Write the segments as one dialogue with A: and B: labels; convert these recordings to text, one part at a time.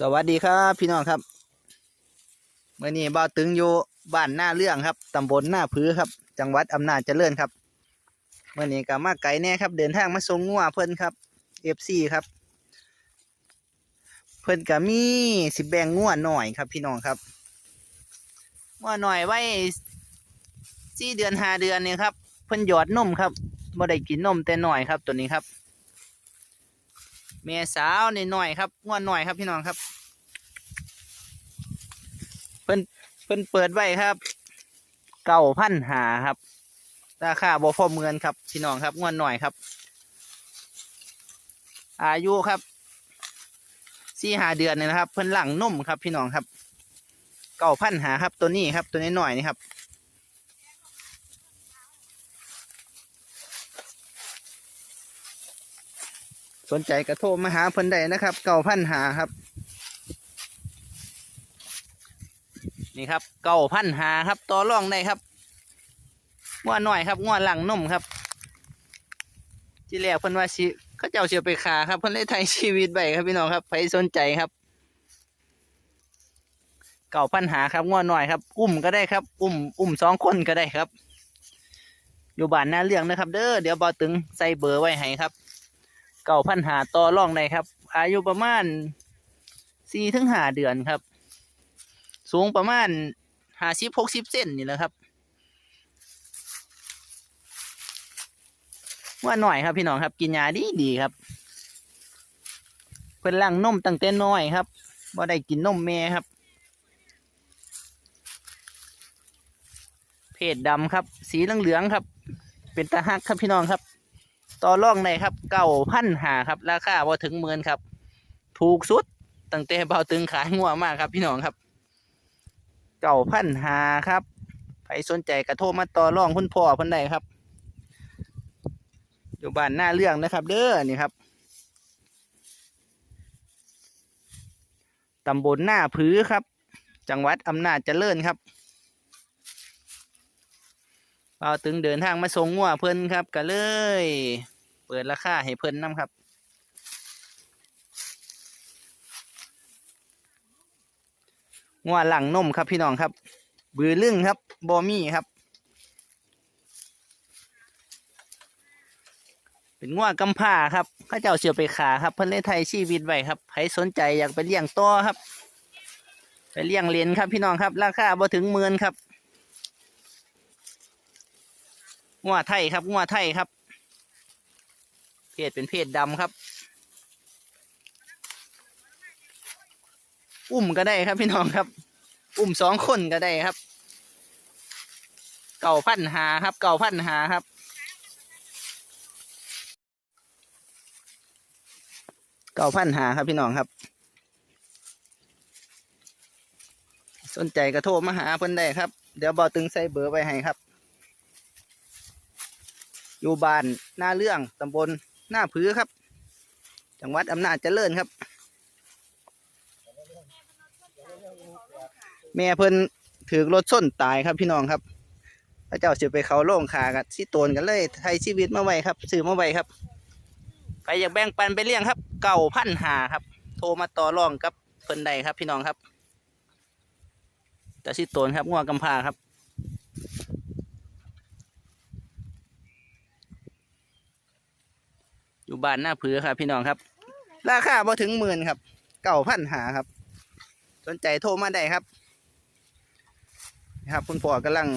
A: สวัสดีครับพี่น้องครับเมื่อนี้บ่าวตึงอยู่บ้านหน้าเรื่องครับตำบลหน้าพื้ครับ จังหวัดอำนาจเจริญครับเมื่อนี้ก็มาไกลแน่ครับ เดินทางมาส่งงัวเพิ่นครับเอฟซีครับ เพิ่นก็มีสิบแบงงัวหน่อยครับ พี่น้องครับงัวหน่อยไว้สี่เดือนห้าเดือนเนี่ยครับ เพิ่นหยอดนมครับบ่ได้กินนมแต่หน่อยครับตัวนี้ครับ เมียสาวในหน่อยครับง่วนหน่อยครับพี่น้องครับ เพิ่นเพิ่นเปิดไว้ครับเก้าพันหาครับราคาบ่พอเมือนครับพี่น้องครับง่วนหน่อยครับ อายุครับสี่หาเดือนเนี่ยนะครับ เพิ่นหลังนุ่มครับพี่น้องครับเก้าพันหาครับตัวนี้ครับตัวนี้หน่อยนี่ครับ สนใจกระโทรมาหาเพิ่นได้นะครับเก้าพันหาครับ นี่ครับเก้าพันหาครับต่อรองได้ครับง้อหน่อยครับง้อหลังนุ่มครับ ที่แรกเพิ่นว่าสิเขาเจ้าเสียไปขาครับเพิ่นได้ไทยชีวิตไปครับพี่น้องครับใครสนใจครับเก้าพันหาครับง้อหน่อยครับ อุ้มก็ได้ครับ อุ้มอุ้มสองคนก็ได้ครับ อยู่บ้านหน้าเรื่องนะครับ เด้อเดี๋ยวบอตึงใส่เบอร์ไว้ให้ครับ เก่าพันหาต่อร่องได้ครับ อายุประมาณสี่ถึงห้าเดือนครับ สูงประมาณห้าสิบหกสิบเซนนี่แหละครับว่าหน่อยครับพี่น้องครับ กินยาดีดีครับ เพิ่นล่างนมตั้งแต่น้อยครับบ่ได้กินนมแม่ครับ เพศดำครับ สีเหลืองๆครับ เป็นตาฮักครับพี่น้องครับ ต่อรองได้ครับเก้าพันหาครับ ราคาพอถึงหมื่นครับ ถูกสุดตั้งแต่เบาตึงขายงัวมากครับ พี่น้องครับเก้าพันหาครับใครสนใจกระโทรมาต่อรองคุณพ่อเพิ่นได้ครับ อยู่บ้านหน้าเรื่องนะครับ เด้อนี่ครับตำบลหน้าผือครับ จังหวัดอำนาจเจริญครับเราถึงเดินทางมาส่งงัวเพิ่นครับก็เลย ปิดราคาให้เพิ่นนํครับ งัวหลังนมครับพี่น้องครับ บือลึ่งครับบอมี่ครับ เป็นงัวกำพร้าครับข้าเจ้าเสียไปขาครับเพิ่นเลยไทยชีวิตไว้ครับใครสนใจอยากไปเลี้ยงต่อครับ ไปเลี้ยงเลนครับพี่น้องครับ ราคาบ่ถึงหมื่นครับงัวไทยครับงัวไทยครับ เพศเป็นเพศดำครับ อุ้มก็ได้ครับพี่น้องครับ อุ้มสองคนก็ได้ครับ เก่าพันหาครับ เก่าพันหาครับเก่าพันหาครับพี่น้องครับ สนใจกระโทรมาหาเพิ่นได้ครับ เดี๋ยวบอตึงใส่เบอร์ไว้ให้ครับ อยู่บ้านหน้าเรื่องตำบล หน้าผือครับ จังหวัดอำนาจเจริญครับ แม่เพิ่นถือรถส้นตายครับพี่น้องครับพระเจ้าสิไปเขาโล่งขากันสิโตนกันเลยไทยชีวิตมาไว้ครับซื้อมาไว้ครับใครอยากแบ่งปันไปเลี้ยงครับ เก่าพันหาครับ โทรมาต่อรองกับเพิ่นใดครับพี่น้องครับแต่สิโตนครับงัวกำพาครับ อยู่ บ้านหน้าผือครับ พี่น้องครับ ราคาพอถึงหมื่นครับเก่าพันหาครับ สนใจโทรมาได้ครับนะครับ คุณพ่อกำลัง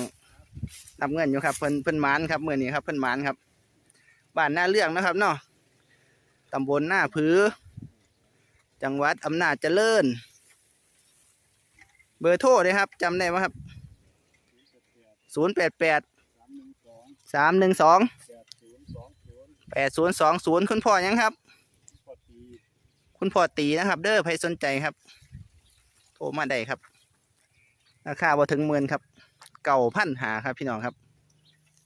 A: นับเงินอยู่ครับเพิ่นเพิ่นมานครับเมื่อนี้ครับเพิ่นมานครับบ้านหน้าเรื่องนะครับเนาะตำบลหน้าผือ จังหวัดอำนาจเจริญ เบอร์โทรเลยครับจำได้ไหมครับศูนย์ แปดแปดสามหนึ่งสองแปดศูนย์สองศูนย์คุณพ่อยังครับ คุณพ่อตีนะครับ เด้อใครสนใจครับ โทรมาได้ครับ ราคาบ่ถึงหมื่นครับ เก่าพันหาครับพี่น้องครับ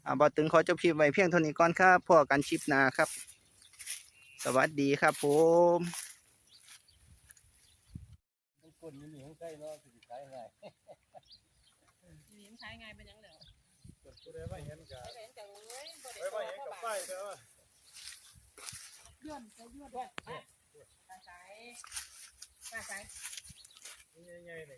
A: อ่าบ่ถึงขอจบคลิปไว้เพียงเท่านี้ก่อนครับพ่อกันชิปหนาครับ สวัสดีครับผม
B: คนนี้มีข้างใกล้เนาะสิขายง่าย
C: นี่มันใช้ไงเป็นหยังเหลือ
B: ผู้ใดมาเห็นก็
C: เห็นจังเลยบ่
B: ไป
C: ได้
B: มา
C: ว่า
B: เห็น
C: เห็น
B: กั
C: กั
B: บบไฟแต่ว่า
C: ย้อนไปย้อนไปมาใส่มาใส่
B: ใหญ่ๆหน่อย